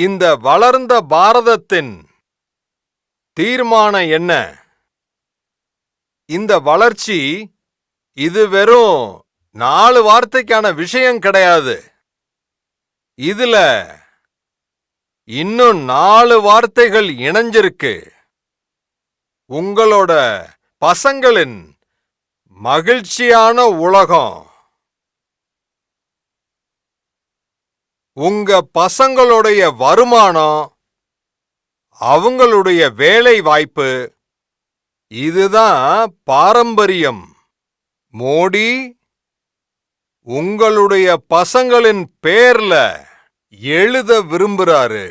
இந்த வளர்ந்த பாரதத்தின் தீர்மானம் என்ன? இந்த வளர்ச்சி இது வெறும் நாலு வார்த்தைக்கான விஷயம் கிடையாது. இதுல இன்னும் நாலு வார்த்தைகள் இணைஞ்சிருக்கு. உங்களோட பசங்களின் மகிழ்ச்சியான உலகம். உங்க பசங்களுடைய வருமானம் அவங்களுடைய வேலை வாய்ப்பு இதுதான் பாரம்பரியம். மோடி உங்களுடைய பசங்களின் பேர்ல எழுத விரும்புறாரு.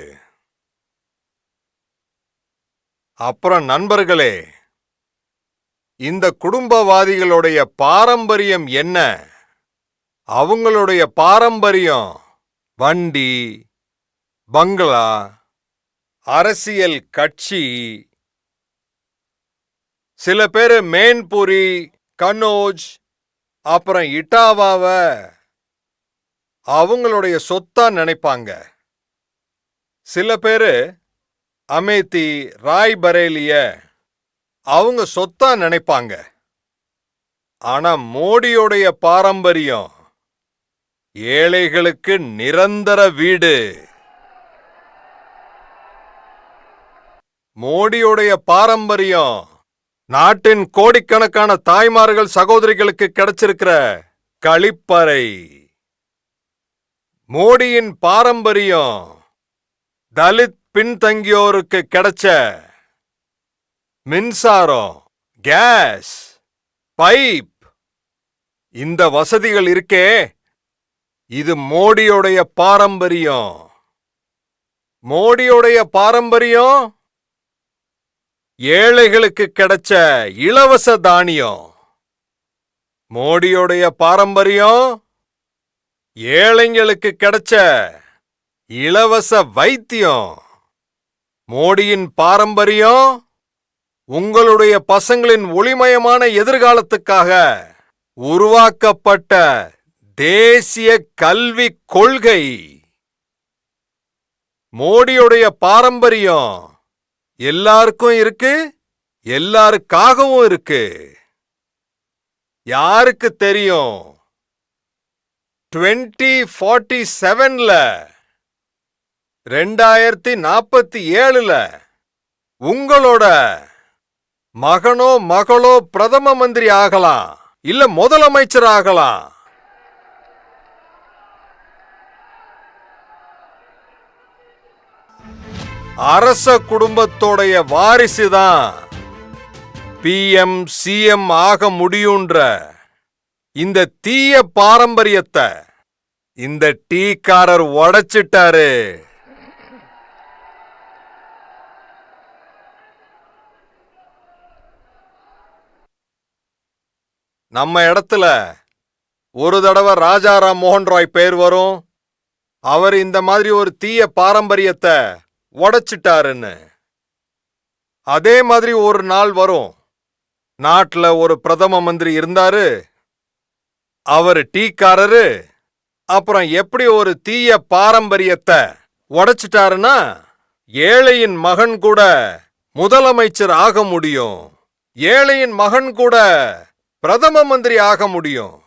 அப்புறம் நண்பர்களே இந்த குடும்பவாதிகளுடைய பாரம்பரியம் என்ன? அவங்களுடைய பாரம்பரியம் வண்டி பங்களா அரசியல் கட்சி. சில பேரு மேன்புரி கனோஜ் அப்புறம் இட்டாவாவ. அவங்களுடைய சொத்தா நினைப்பாங்க. சில பேரு அமேத்தி ராய் பரேலிய அவங்க சொத்தா நினைப்பாங்க. ஆனா மோடியோடைய பாரம்பரியம் ஏழைகளுக்கு நிரந்தர வீடு. மோடியுடைய பாரம்பரியம் நாட்டின் கோடிக்கணக்கான தாய்மார்கள் சகோதரிகளுக்கு கிடைச்சிருக்கிற கழிப்பறை மோடியின் பாரம்பரியம் தலித் பின்தங்கியோருக்கு கிடைச்ச மின்சாரம் கேஸ் பைப். இந்த வசதிகள் இருக்கே. இது மோடியோடைய பாரம்பரியம். மோடியோடைய பாரம்பரியம்? ஏழைகளுக்கு கிடைச்ச இலவச தானியம். மோடியோடைய பாரம்பரியம்? ஏழைங்களுக்கு கிடைச்ச இலவச வைத்தியம். மோடியின் பாரம்பரியம்? உங்களுடைய பசங்களின் ஒளிமயமான எதிர்காலத்துக்காக உருவாக்கப்பட்ட தேசிய கல்விக் கொள்கை. மோடியுடைய பாரம்பரியம் எல்லாருக்கும் இருக்கு எல்லாருக்காகவும் இருக்கு. யாருக்கு தெரியும்? டுவெண்ட்டி ஃபார்ட்டி செவன்ல ரெண்டாயிரத்தி நாற்பத்தி ஏழுல உங்களோட மகனோ மகளோ பிரதம மந்திரி ஆகலாம் இல்ல முதலமைச்சர் ஆகலாம்? அரச குடும்பத்தோடைய வாரிசு தான் பிஎம் சிஎம் ஆக முடியுன்ற இந்த தீய பாரம்பரியத்தை இந்த டீக்காரர் உடைச்சிட்டாரு. நம்ம இடத்துல ஒரு தடவை ராஜாராம் மோகன் ராய் பேர் வரும். அவர் இந்த மாதிரி ஒரு தீய பாரம்பரியத்தை உடைச்சிட்டாருன்னு. அதே மாதிரி ஒரு நாள் வரும். நாட்டுல ஒரு பிரதம மந்திரி இருந்தாரு. அவர் டீக்காரரு. அப்புறம் எப்படி ஒரு தீய பாரம்பரியத்தை உடைச்சிட்டாருன்னா ஏழையின் மகன் கூட முதலமைச்சர் ஆக முடியும். ஏழையின் மகன் கூட பிரதம மந்திரி ஆக முடியும்.